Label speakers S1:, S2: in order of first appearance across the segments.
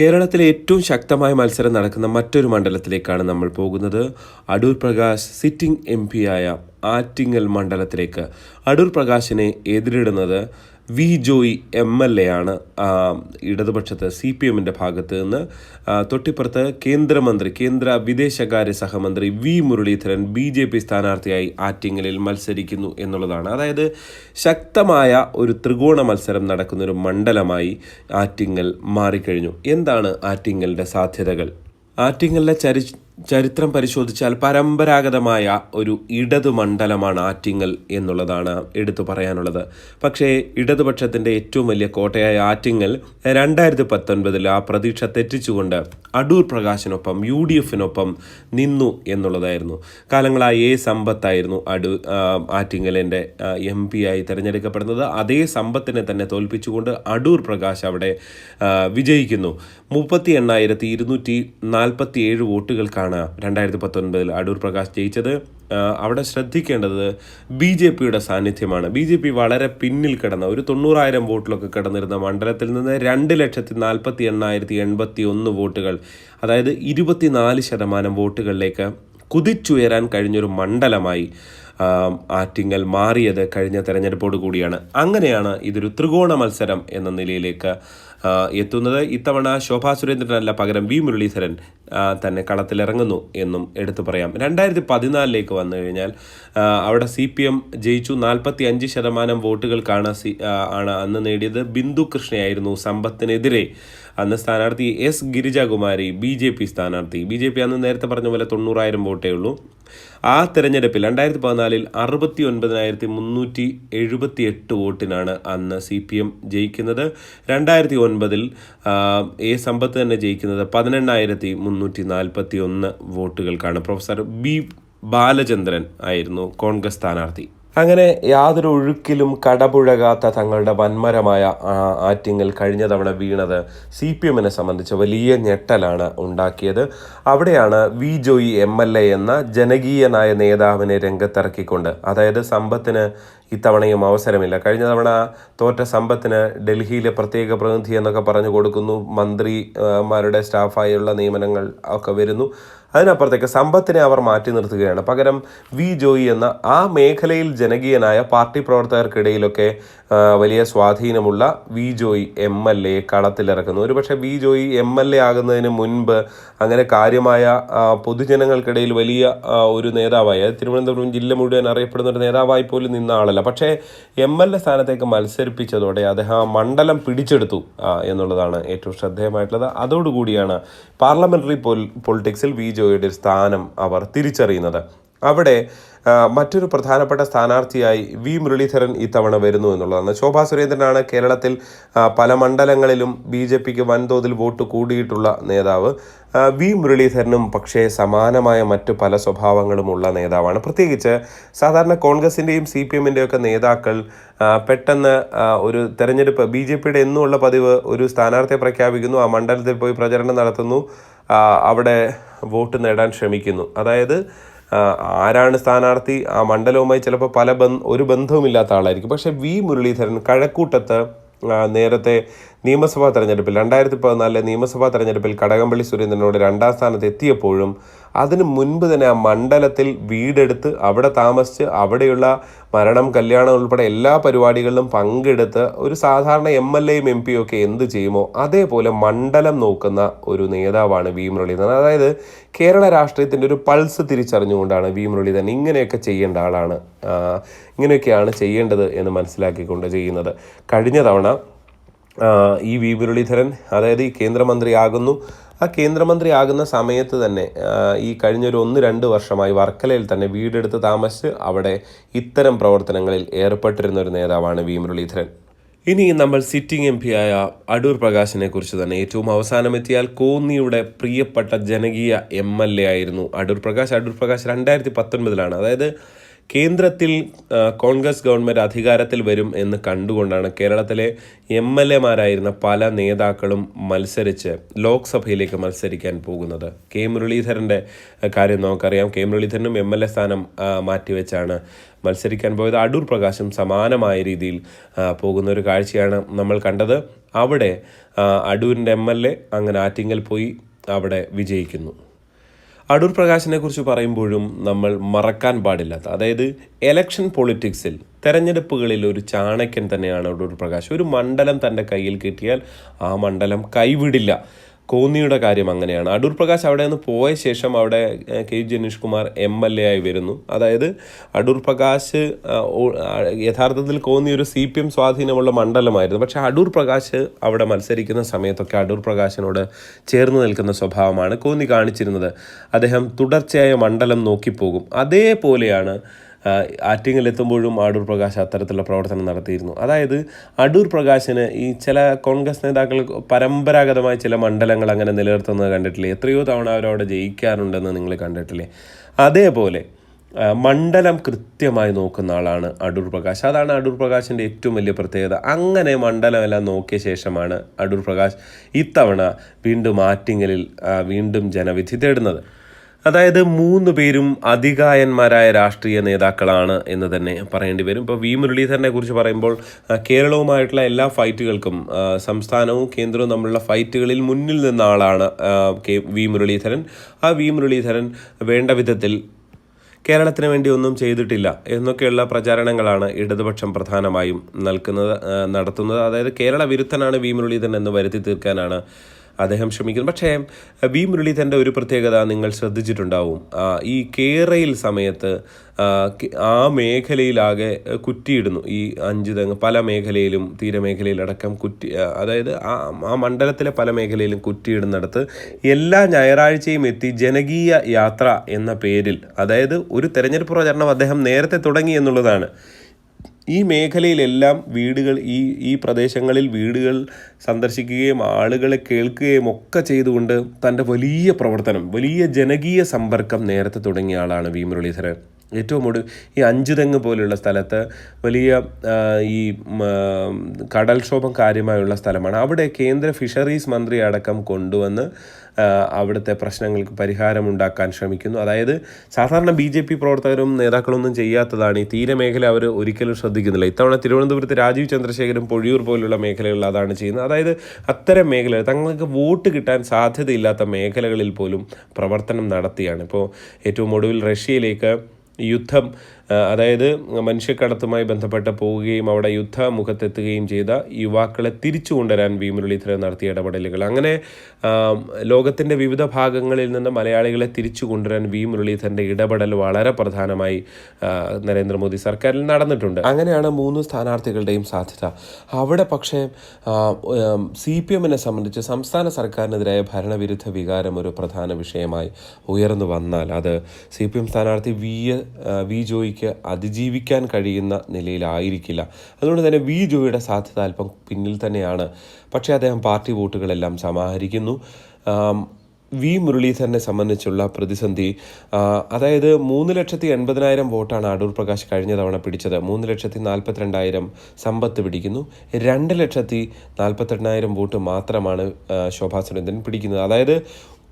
S1: കേരളത്തിലെ ഏറ്റവും ശക്തമായ മത്സരം നടക്കുന്ന മറ്റൊരു മണ്ഡലത്തിലേക്കാണ് നമ്മൾ പോകുന്നത്. അടൂർ പ്രകാശ് സിറ്റിംഗ് എം ആയ ആറ്റിങ്ങൽ മണ്ഡലത്തിലേക്ക്. അടൂർ പ്രകാശിനെ എതിരിടുന്നത് V Joy M L A ആണ് ഇടതുപക്ഷത്ത് സി പി എമ്മിന്റെ ഭാഗത്ത് നിന്ന്. തൊട്ടിപ്പുറത്ത് കേന്ദ്രമന്ത്രി കേന്ദ്ര വിദേശകാര്യ സഹമന്ത്രി V Muraleedharan B J P സ്ഥാനാർത്ഥിയായി ആറ്റിങ്ങലിൽ മത്സരിക്കുന്നു എന്നുള്ളതാണ്. അതായത് ശക്തമായ ഒരു ത്രികോണ മത്സരം നടക്കുന്ന ഒരു മണ്ഡലമായി ആറ്റിങ്ങൽ മാറിക്കഴിഞ്ഞു. എന്താണ് ആറ്റിങ്ങലിന്റെ സാധ്യതകൾ? ആറ്റിങ്ങലിലെ ചരി ചരിത്രം പരിശോധിച്ചാൽ പരമ്പരാഗതമായ ഒരു ഇടതു മണ്ഡലമാണ് ആറ്റിങ്ങൽ എന്നുള്ളതാണ് എടുത്തു പറയാനുള്ളത്. പക്ഷേ ഇടതുപക്ഷത്തിന്റെ ഏറ്റവും വലിയ കോട്ടയായ ആറ്റിങ്ങൽ രണ്ടായിരത്തി പത്തൊൻപതിൽ ആ പ്രതീക്ഷ തെറ്റിച്ചുകൊണ്ട് അടൂർ പ്രകാശിനൊപ്പം യു ഡി എഫിനൊപ്പം നിന്നു എന്നുള്ളതായിരുന്നു. കാലങ്ങളായി എ സമ്പത്തായിരുന്നു അടൂ ആ, ആറ്റിങ്ങലിന്റെ എം പി ആയി തിരഞ്ഞെടുക്കപ്പെടുന്നത്. അതേ സമ്പത്തിനെ തന്നെ തോൽപ്പിച്ചുകൊണ്ട് അടൂർ പ്രകാശ് അവിടെ വിജയിക്കുന്നു. മുപ്പത്തി എണ്ണായിരത്തി ഇരുന്നൂറ്റി നാൽപ്പത്തി ഏഴ് വോട്ടുകൾക്കാണ് രണ്ടായിരത്തി പത്തൊൻപതിൽ അടൂർ പ്രകാശ് ജയിച്ചത്. അവിടെ ശ്രദ്ധിക്കേണ്ടത് ബി ജെ പിയുടെ സാന്നിധ്യമാണ്. ബി ജെ പി വളരെ പിന്നിൽ കിടന്ന ഒരു തൊണ്ണൂറായിരം വോട്ടിലൊക്കെ കിടന്നിരുന്ന മണ്ഡലത്തിൽ നിന്ന് രണ്ട് ലക്ഷത്തി നാൽപ്പത്തി എണ്ണായിരത്തി എൺപത്തി ഒന്ന് വോട്ടുകൾ അതായത് ഇരുപത്തിനാല് ശതമാനം വോട്ടുകളിലേക്ക് കുതിച്ചുയരാൻ കഴിഞ്ഞൊരു മണ്ഡലമായി. ആറ്റിങ്ങൽ മാറിയത് കഴിഞ്ഞ തെരഞ്ഞെടുപ്പോട് കൂടിയാണ്. അങ്ങനെയാണ് ഇതൊരു ത്രികോണ മത്സരം എന്ന നിലയിലേക്ക് എത്തുന്നത്. ഇത്തവണ ശോഭാ സുരേന്ദ്രനല്ല പകരം വി മുരളീധരൻ തന്നെ കളത്തിലിറങ്ങുന്നു എന്നും എടുത്തു പറയാം. രണ്ടായിരത്തി പതിനാലിലേക്ക് വന്നു കഴിഞ്ഞാൽ അവിടെ സി പി എം ജയിച്ചു. നാൽപ്പത്തി അഞ്ച് ശതമാനം വോട്ടുകൾക്കാണ് സി ആണ് അന്ന് നേടിയത്. ബിന്ദു കൃഷ്ണയായിരുന്നു സമ്പത്തിനെതിരെ അന്ന് സ്ഥാനാർത്ഥി S Girijakumari B J P സ്ഥാനാർത്ഥി. ബി ജെ പി അന്ന് നേരത്തെ പറഞ്ഞ പോലെ തൊണ്ണൂറായിരം വോട്ടേ ഉള്ളൂ. ആ തെരഞ്ഞെടുപ്പിൽ രണ്ടായിരത്തി പതിനാലിൽ അറുപത്തി ഒൻപതിനായിരത്തി മുന്നൂറ്റി എഴുപത്തി എട്ട് വോട്ടിനാണ് അന്ന് സി പി എം ജയിക്കുന്നത്. രണ്ടായിരത്തി ഒൻപതിൽ എ സമ്പത്ത് തന്നെ ജയിക്കുന്നത് പതിനെണ്ണായിരത്തി മുന്നൂറ്റി നാൽപ്പത്തി ഒന്ന് വോട്ടുകൾക്കാണ്. പ്രൊഫസർ ബി ബാലചന്ദ്രൻ ആയിരുന്നു കോൺഗ്രസ് സ്ഥാനാർത്ഥി. അങ്ങനെ യാതൊരു ഒഴുക്കിലും കടപുഴകാത്ത തങ്ങളുടെ വന്മരമായ ആറ്റിങ്ങൽ കഴിഞ്ഞ തവണ വീണത് സി പി എമ്മിനെ സംബന്ധിച്ച് വലിയ ഞെട്ടലാണ് ഉണ്ടാക്കിയത്. അവിടെയാണ് V Joy M L A എന്ന ജനകീയനായ നേതാവിനെ രംഗത്തിറക്കിക്കൊണ്ട് അതായത് സമ്പത്തിന് ഇത്തവണയും അവസരമില്ല. കഴിഞ്ഞ തവണ തോറ്റ സമ്പത്തിന് ഡൽഹിയിലെ പ്രത്യേക പ്രതിനിധി എന്നൊക്കെ പറഞ്ഞു കൊടുക്കുന്നു. മന്ത്രിമാരുടെ സ്റ്റാഫായുള്ള നിയമനങ്ങൾ ഒക്കെ വരുന്നു. അതിനപ്പുറത്തേക്ക് സമ്പത്തിനെ അവർ മാറ്റി നിർത്തുകയാണ്. പകരം വി ജോയി എന്ന ആ മേഖലയിൽ ജനകീയനായ പാർട്ടി പ്രവർത്തകർക്കിടയിലൊക്കെ വലിയ സ്വാധീനമുള്ള V Joy M L A കളത്തിലിറക്കുന്നു. ഒരുപക്ഷെ V Joy M L A ആകുന്നതിന് മുൻപ് അങ്ങനെ കാര്യമായ പൊതുജനങ്ങൾക്കിടയിൽ വലിയ ഒരു നേതാവായി അത് തിരുവനന്തപുരം ജില്ല മുഴുവൻ അറിയപ്പെടുന്ന ഒരു നേതാവായി പോലും നിന്ന ആളല്ല. പക്ഷേ എം എൽ എ സ്ഥാനത്തേക്ക് മത്സരിപ്പിച്ചതോടെ അദ്ദേഹം ആ മണ്ഡലം പിടിച്ചെടുത്തു എന്നുള്ളതാണ് ഏറ്റവും ശ്രദ്ധേയമായിട്ടുള്ളത്. അതോടുകൂടിയാണ് പാർലമെന്ററി പൊളിറ്റിക്സിൽ വി ഒരു സ്ഥാനം അവർ തിരിച്ചറിയുന്നത്. അവിടെ മറ്റൊരു പ്രധാനപ്പെട്ട സ്ഥാനാർത്ഥിയായി വി. മുരളീധരൻ ഇത്തവണ വരുന്നു എന്നുള്ളതാണ്. ശോഭാ സുരേന്ദ്രനാണ് കേരളത്തിൽ പല മണ്ഡലങ്ങളിലും ബി ജെ പിക്ക് വൻതോതിൽ വോട്ട് കൂടിയിട്ടുള്ള നേതാവ്. വി. മുരളീധരനും പക്ഷേ സമാനമായ മറ്റു പല സ്വഭാവങ്ങളുമുള്ള നേതാവാണ്. പ്രത്യേകിച്ച് സാധാരണ കോൺഗ്രസിന്റെയും സി പി എമ്മിന്റെയും ഒക്കെ നേതാക്കൾ പെട്ടെന്ന് ഒരു തെരഞ്ഞെടുപ്പ് ബി ജെ പിയുടെ എന്നുമുള്ള പതിവ് ഒരു സ്ഥാനാർത്ഥിയെ പ്രഖ്യാപിക്കുന്നു ആ മണ്ഡലത്തിൽ പോയി പ്രചരണം നടത്തുന്നു അവിടെ വോട്ട് നേടാൻ ശ്രമിക്കുന്നു. അതായത് ആരാണ് സ്ഥാനാർത്ഥി? ആ മണ്ഡലവുമായി ചിലപ്പോൾ പല ബന്ധ ഒരു ബന്ധവുമില്ലാത്ത ആളായിരിക്കും. പക്ഷേ വി മുരളീധരൻ കഴക്കൂട്ടത്ത് നേരത്തെ നിയമസഭാ തെരഞ്ഞെടുപ്പിൽ രണ്ടായിരത്തി പതിനാലിലെ നിയമസഭാ തെരഞ്ഞെടുപ്പിൽ കടകംപള്ളി സുരേന്ദ്രനോട് രണ്ടാം സ്ഥാനത്ത് എത്തിയപ്പോഴും അതിന് മുൻപ് തന്നെ ആ മണ്ഡലത്തിൽ വീടെടുത്ത് അവിടെ താമസിച്ച് അവിടെയുള്ള മരണം കല്യാണം ഉൾപ്പെടെ എല്ലാ പരിപാടികളിലും പങ്കെടുത്ത് ഒരു സാധാരണ എം എൽ എയും എം പിയും ഒക്കെ എന്ത് ചെയ്യുമോ അതേപോലെ മണ്ഡലം നോക്കുന്ന ഒരു നേതാവാണ് വി മുരളീധരൻ. അതായത് കേരള രാഷ്ട്രീയത്തിന്റെ ഒരു പൾസ് തിരിച്ചറിഞ്ഞുകൊണ്ടാണ് വി മുരളീധരൻ ഇങ്ങനെയൊക്കെ ചെയ്യേണ്ട ആളാണ്. ഇങ്ങനെയൊക്കെയാണ് ചെയ്യേണ്ടത് എന്ന് മനസ്സിലാക്കിക്കൊണ്ട് ചെയ്യുന്നത്. കഴിഞ്ഞ തവണ ഈ വി മുരളീധരൻ അതായത് ഈ കേന്ദ്രമന്ത്രിയാകുന്നു. ആ കേന്ദ്രമന്ത്രിയാകുന്ന സമയത്ത് തന്നെ ഈ കഴിഞ്ഞൊരു ഒന്ന് രണ്ട് വർഷമായി വർക്കലയിൽ തന്നെ വീടെടുത്ത് താമസിച്ച് അവിടെ ഇത്തരം പ്രവർത്തനങ്ങളിൽ ഏർപ്പെട്ടിരുന്ന ഒരു നേതാവാണ് വി മുരളീധരൻ. ഇനി നമ്മൾ സിറ്റിംഗ് എം പി ആയ അടൂർ പ്രകാശിനെ കുറിച്ച് തന്നെ ഏറ്റവും അവസാനം എത്തിയാൽ കോന്നിയുടെ പ്രിയപ്പെട്ട ജനകീയ എം എൽ എ ആയിരുന്നു അടൂർ പ്രകാശ്. അടൂർ പ്രകാശ് രണ്ടായിരത്തി പത്തൊൻപതിലാണ്. അതായത് കേന്ദ്രത്തിൽ കോൺഗ്രസ് ഗവൺമെന്റ് അധികാരത്തിൽ വരും എന്ന് കണ്ടുകൊണ്ടാണ് കേരളത്തിലെ എം എൽ എമാരായിരുന്ന പല നേതാക്കളും മത്സരിച്ച് ലോക്സഭയിലേക്ക് മത്സരിക്കാൻ പോകുന്നത്. കെ. മുരളീധരന്റെ കാര്യം നമുക്കറിയാം. കെ. മുരളീധരനും എം എൽ എ സ്ഥാനം മാറ്റിവെച്ചാണ് മത്സരിക്കാൻ പോയത്. അടൂർ പ്രകാശും സമാനമായ രീതിയിൽ പോകുന്ന ഒരു കാഴ്ചയാണ് നമ്മൾ കണ്ടത്. അവിടെ അടൂരിന്റെ എം എൽ എ അങ്ങനെ ആറ്റിങ്ങൽ പോയി അവിടെ വിജയിക്കുന്നു. അടൂർ പ്രകാശിനെ കുറിച്ച് പറയുമ്പോഴും നമ്മൾ മറക്കാൻ പാടില്ലാത്ത അതായത് എലക്ഷൻ പൊളിറ്റിക്സിൽ തെരഞ്ഞെടുപ്പുകളിൽ ഒരു ചാണക്യൻ തന്നെയാണ് അടൂർ പ്രകാശ്. ഒരു മണ്ഡലം തന്റെ കയ്യിൽ കിട്ടിയാൽ ആ മണ്ഡലം കൈവിടില്ല. കോന്നിയുടെ കാര്യം അങ്ങനെയാണ്. അടൂർ പ്രകാശ് അവിടെ നിന്ന് പോയ ശേഷം അവിടെ K. Janeesh Kumar M L A ആയി വരുന്നു. അതായത് അടൂർ പ്രകാശ് യഥാർത്ഥത്തിൽ കോന്നി ഒരു സി പി എം സ്വാധീനമുള്ള മണ്ഡലമായിരുന്നു. പക്ഷേ അടൂർ പ്രകാശ് അവിടെ മത്സരിക്കുന്ന സമയത്തൊക്കെ അടൂർ പ്രകാശിനോട് ചേർന്ന് നിൽക്കുന്ന സ്വഭാവമാണ് കോന്നി കാണിച്ചിരുന്നത്. അദ്ദേഹം തുടർച്ചയായ മണ്ഡലം നോക്കിപ്പോകും. അതേപോലെയാണ് ആ, ആറ്റിങ്ങൽ എത്തുമ്പോഴും അടൂർ പ്രകാശ് അത്തരത്തിലുള്ള പ്രവർത്തനം നടത്തിയിരുന്നു. അതായത് അടൂർ പ്രകാശിന് ഈ ചില കോൺഗ്രസ് നേതാക്കൾ പരമ്പരാഗതമായ ചില മണ്ഡലങ്ങൾ അങ്ങനെ നിലനിർത്തുന്നത് കണ്ടിട്ടില്ലേ? എത്രയോ തവണ അവരവിടെ ജയിക്കാറുണ്ടെന്ന് നിങ്ങൾ കണ്ടിട്ടില്ലേ? അതേപോലെ മണ്ഡലം കൃത്യമായി നോക്കുന്ന ആളാണ് അടൂർ പ്രകാശ്. അതാണ് അടൂർ പ്രകാശിന്റെ ഏറ്റവും വലിയ പ്രത്യേകത. അങ്ങനെ മണ്ഡലമെല്ലാം നോക്കിയ ശേഷമാണ് അടൂർ പ്രകാശ് ഇത്തവണ വീണ്ടും ആറ്റിങ്ങലിൽ വീണ്ടും ജനവിധി തേടുന്നത്. അതായത് മൂന്ന് പേരും അധികായന്മാരായ രാഷ്ട്രീയ നേതാക്കളാണ് എന്ന് തന്നെ പറയേണ്ടി വരും. ഇപ്പോൾ വി മുരളീധരനെ കുറിച്ച് പറയുമ്പോൾ കേരളവുമായിട്ടുള്ള എല്ലാ ഫൈറ്റുകൾക്കും സംസ്ഥാനവും കേന്ദ്രവും തമ്മിലുള്ള ഫൈറ്റുകളിൽ മുന്നിൽ നിന്ന ആളാണ് കെ വി മുരളീധരൻ. ആ വി മുരളീധരൻ വേണ്ട വിധത്തിൽ കേരളത്തിന് വേണ്ടി ഒന്നും ചെയ്തിട്ടില്ല എന്നൊക്കെയുള്ള പ്രചാരണങ്ങളാണ് ഇടതുപക്ഷം പ്രധാനമായും നൽകുന്നത് നടത്തുന്നത്. അതായത് കേരള വിരുദ്ധനാണ് വി മുരളീധരൻ എന്ന് വരുത്തി തീർക്കാനാണ് അദ്ദേഹം ശ്രമിക്കുന്നു പക്ഷേ വി മുരളീധരന്റെ ഒരു പ്രത്യേകത നിങ്ങൾ ശ്രദ്ധിച്ചിട്ടുണ്ടാവും. ഈ കേരയിൽ സമയത്ത് ആ, മേഖലയിലാകെ കുറ്റിയിടുന്നു. ഈ അഞ്ച് തെങ്ങ് പല മേഖലയിലും തീരമേഖലയിലടക്കം കുറ്റി അതായത് ആ ആ മണ്ഡലത്തിലെ പല മേഖലയിലും കുറ്റിയിടുന്നിടത്ത് എല്ലാ ഞായറാഴ്ചയും എത്തി ജനകീയ യാത്ര എന്ന പേരിൽ അതായത് ഒരു തെരഞ്ഞെടുപ്പ് പ്രചരണം അദ്ദേഹം നേരത്തെ തുടങ്ങി എന്നുള്ളതാണ്. ഈ മേഖലയിലെല്ലാം വീടുകൾ ഈ ഈ പ്രദേശങ്ങളിൽ വീടുകൾ സന്ദർശിക്കുകയും ആളുകളെ കേൾക്കുകയും ഒക്കെ ചെയ്തുകൊണ്ട് തന്റെ വലിയ പ്രവർത്തനം വലിയ ജനകീയ സമ്പർക്കം നേരത്തെ തുടങ്ങിയ ആളാണ് വി. മുരളീധരൻ. ഏറ്റവും ഒടു ഈ അഞ്ചുതെങ്ങ് പോലെയുള്ള സ്ഥലത്ത് വലിയ ഈ കടൽക്ഷോഭം കാര്യമായുള്ള സ്ഥലമാണ്. അവിടെ കേന്ദ്ര ഫിഷറീസ് മന്ത്രി അടക്കം കൊണ്ടുവന്ന് അവിടുത്തെ പ്രശ്നങ്ങൾക്ക് പരിഹാരമുണ്ടാക്കാൻ ശ്രമിക്കുന്നു. അതായത് സാധാരണ ബി ജെ പി പ്രവർത്തകരും നേതാക്കളൊന്നും ചെയ്യാത്തതാണ് ഈ തീരമേഖല അവർ ഒരിക്കലും ശ്രദ്ധിക്കുന്നില്ല. ഇത്തവണ തിരുവനന്തപുരത്ത് രാജീവ് ചന്ദ്രശേഖരും പൊഴിയൂർ പോലുള്ള മേഖലകളിൽ അതാണ് ചെയ്യുന്നത്. അതായത് അത്തരം മേഖലകൾ തങ്ങൾക്ക് വോട്ട് കിട്ടാൻ സാധ്യതയില്ലാത്ത മേഖലകളിൽ പോലും പ്രവർത്തനം നടത്തിയാണ്. ഇപ്പോൾ ഏറ്റവും ഒടുവിൽ റഷ്യയിലേക്ക് യുദ്ധം അതായത് മനുഷ്യക്കടത്തുമായി ബന്ധപ്പെട്ട് പോവുകയും അവിടെ യുദ്ധമുഖത്തെത്തുകയും ചെയ്ത യുവാക്കളെ തിരിച്ചു കൊണ്ടുവരാൻ വി മുരളീധരൻ നടത്തിയ ഇടപെടലുകൾ. അങ്ങനെ ലോകത്തിന്റെ വിവിധ ഭാഗങ്ങളിൽ നിന്ന് മലയാളികളെ തിരിച്ചു കൊണ്ടുവരാൻ വി മുരളീധരന്റെ ഇടപെടൽ വളരെ പ്രധാനമായി നരേന്ദ്രമോദി സർക്കാരിൽ നടന്നിട്ടുണ്ട്. അങ്ങനെയാണ് മൂന്ന് സ്ഥാനാർത്ഥികളുടെയും സാധ്യത. അവിടെ പക്ഷേ സി പി എമ്മിനെ സംബന്ധിച്ച് സംസ്ഥാന സർക്കാരിനെതിരായ ഭരണവിരുദ്ധ വികാരം ഒരു പ്രധാന വിഷയമായി ഉയർന്നു വന്നാൽ അത് സി പി എം സ്ഥാനാർത്ഥി വി വി ജോയിക്ക് അതിജീവിക്കാൻ കഴിയുന്ന നിലയിലായിരിക്കില്ല. അതുകൊണ്ട് തന്നെ വി ജോയിയുടെ സാധ്യത അല്പം പിന്നിൽ തന്നെയാണ്. പക്ഷേ അദ്ദേഹം പാർട്ടി വോട്ടുകളെല്ലാം സമാഹരിക്കുന്നു. വി മുരളീധരനെ സംബന്ധിച്ചുള്ള പ്രതിസന്ധി അതായത് മൂന്ന് ലക്ഷത്തി എൺപതിനായിരം വോട്ടാണ് അടൂർ പ്രകാശ് കഴിഞ്ഞ തവണ പിടിച്ചത്. മൂന്ന് ലക്ഷത്തി നാൽപ്പത്തിരണ്ടായിരം സമ്പത്ത് പിടിക്കുന്നു. രണ്ട് ലക്ഷത്തി നാൽപ്പത്തെണ്ണായിരം വോട്ട് മാത്രമാണ് ശോഭാ സുരേന്ദ്രൻ പിടിക്കുന്നത്. അതായത്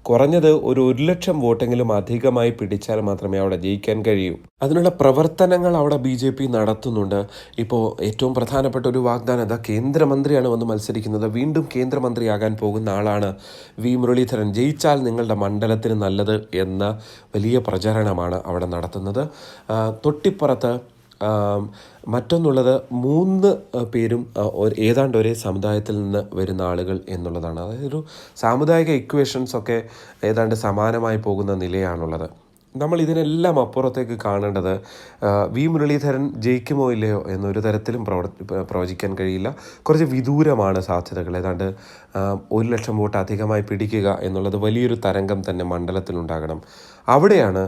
S1: കുറഞ്ഞത് ഒരു ഒരു ലക്ഷം വോട്ടെങ്കിലും അധികമായി പിടിച്ചാൽ മാത്രമേ അവിടെ ജയിക്കാൻ കഴിയൂ. അതിനുള്ള പ്രവർത്തനങ്ങൾ അവിടെ ബി ജെ പി നടത്തുന്നുണ്ട്. ഇപ്പോൾ ഏറ്റവും പ്രധാനപ്പെട്ട ഒരു വാഗ്ദാനം അതാ കേന്ദ്രമന്ത്രിയാണ് വന്ന് മത്സരിക്കുന്നത്. വീണ്ടും കേന്ദ്രമന്ത്രിയാകാൻ പോകുന്ന ആളാണ് വി മുരളീധരൻ. ജയിച്ചാൽ നിങ്ങളുടെ മണ്ഡലത്തിന് നല്ലത് എന്ന വലിയ പ്രചരണമാണ് അവിടെ നടത്തുന്നത്. തൊട്ടിപ്പുറത്ത് മറ്റൊന്നുള്ളത് മൂന്ന് പേരും ഏതാണ്ട് ഒരേ സമുദായത്തിൽ നിന്ന് വരുന്ന ആളുകൾ എന്നുള്ളതാണ്. അതായത് ഒരു സാമുദായിക ഇക്വേഷൻസ് ഒക്കെ ഏതാണ്ട് സമാനമായി പോകുന്ന നിലയാണുള്ളത്. നമ്മൾ ഇതിനെല്ലാം അപ്പുറത്തേക്ക് കാണേണ്ടത് വി മുരളീധരൻ ജയിക്കുമോ ഇല്ലയോ എന്നൊരു തരത്തിലും പ്രവർത്തി പ്രവചിക്കാൻ കഴിയില്ല. കുറച്ച് വിദൂരമാണ് സാധ്യതകൾ. ഏതാണ്ട് ഒരു ലക്ഷം വോട്ട് അധികമായി പിടിക്കുക എന്നുള്ളത് വലിയൊരു തരംഗം തന്നെ മണ്ഡലത്തിലുണ്ടാകണം. അവിടെയാണ്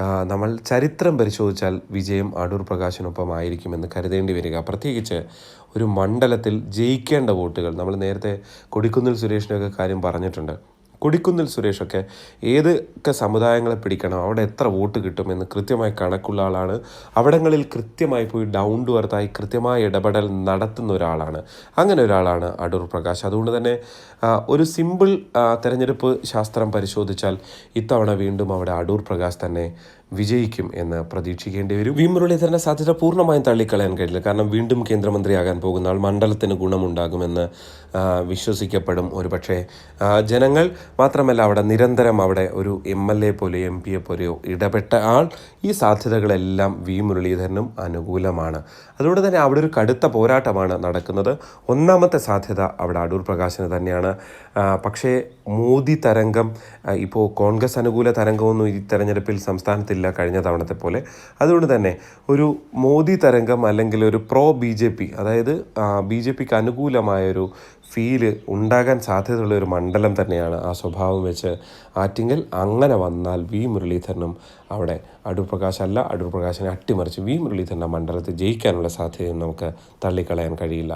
S1: നമ്മൾ ചരിത്രം പരിശോധിച്ചാൽ വിജയം അടൂർ പ്രകാശിനൊപ്പം ആയിരിക്കുമെന്ന് കരുതേണ്ടി വരിക. പ്രത്യേകിച്ച് ഒരു മണ്ഡലത്തിൽ ജയിക്കേണ്ട വോട്ടുകൾ. നമ്മൾ നേരത്തെ കൊടിക്കുന്നിൽ സുരേഷിനൊക്കെ കാര്യം പറഞ്ഞിട്ടുണ്ട്. കൊടിക്കുന്നിൽ സുരേഷൊക്കെ ഏതൊക്കെ സമുദായങ്ങളെ പിടിക്കണം? അവിടെ എത്ര വോട്ട് കിട്ടും എന്ന് കൃത്യമായി കണക്കുള്ള ആളാണ്. അവിടങ്ങളിൽ കൃത്യമായി പോയി ഡൗൺ ടു എർത്തായി കൃത്യമായ ഇടപെടൽ നടത്തുന്ന ഒരാളാണ്. അങ്ങനെ ഒരാളാണ് അടൂർ പ്രകാശ്. അതുകൊണ്ട് തന്നെ ഒരു സിമ്പിൾ തിരഞ്ഞെടുപ്പ് ശാസ്ത്രം പരിശോധിച്ചാൽ ഇത്തവണ വീണ്ടും അവിടെ അടൂർ പ്രകാശ് തന്നെ വിജയിക്കും എന്ന് പ്രതീക്ഷിക്കേണ്ടി വരും. വി മുരളീധരന്റെ സാധ്യത പൂർണമായും തള്ളിക്കളയാൻ കഴിയില്ല. കാരണം വീണ്ടും കേന്ദ്രമന്ത്രിയാകാൻ പോകുന്ന ആൾ മണ്ഡലത്തിന് ഗുണമുണ്ടാകുമെന്ന് വിശ്വസിക്കപ്പെടും ഒരുപക്ഷെ. പക്ഷേ ജനങ്ങൾ മാത്രമല്ല അവിടെ നിരന്തരം അവിടെ ഒരു എം എൽ എ പോലെയോ എം പിയെ പോലെയോ ഇടപെട്ട ആൾ ഈ സാധ്യതകളെല്ലാം വി മുരളീധരനും അനുകൂലമാണ്. അതുകൊണ്ട് തന്നെ അവിടെ ഒരു കടുത്ത പോരാട്ടമാണ് നടക്കുന്നത്. ഒന്നാമത്തെ സാധ്യത അവിടെ അടൂർ പ്രകാശിന് തന്നെയാണ്. പക്ഷേ മോദി തരംഗം ഇപ്പോൾ കോൺഗ്രസ് അനുകൂല തരംഗമൊന്നും ഈ തെരഞ്ഞെടുപ്പിൽ സംസ്ഥാനത്തില്ല കഴിഞ്ഞ തവണത്തെ പോലെ. അതുകൊണ്ട് തന്നെ ഒരു മോദി തരംഗം അല്ലെങ്കിൽ ഒരു പ്രോ ബി ജെ പി അതായത് ബി ജെ പിക്ക് അനുകൂലമായൊരു ഫീൽ ഉണ്ടാകാൻ സാധ്യതയുള്ള ഒരു മണ്ഡലം തന്നെയാണ് ആ സ്വഭാവം വെച്ച് ആറ്റിങ്ങൽ. അങ്ങനെ വന്നാൽ വി മുരളീധരനും അവിടെ അടൂർ അല്ല അടൂർ പ്രകാശിനെ അട്ടിമറിച്ച് വി മുരളീധരൻ ആ മണ്ഡലത്തിൽ ജയിക്കാനുള്ള സാധ്യതയും നമുക്ക് തള്ളിക്കളയാൻ കഴിയില്ല.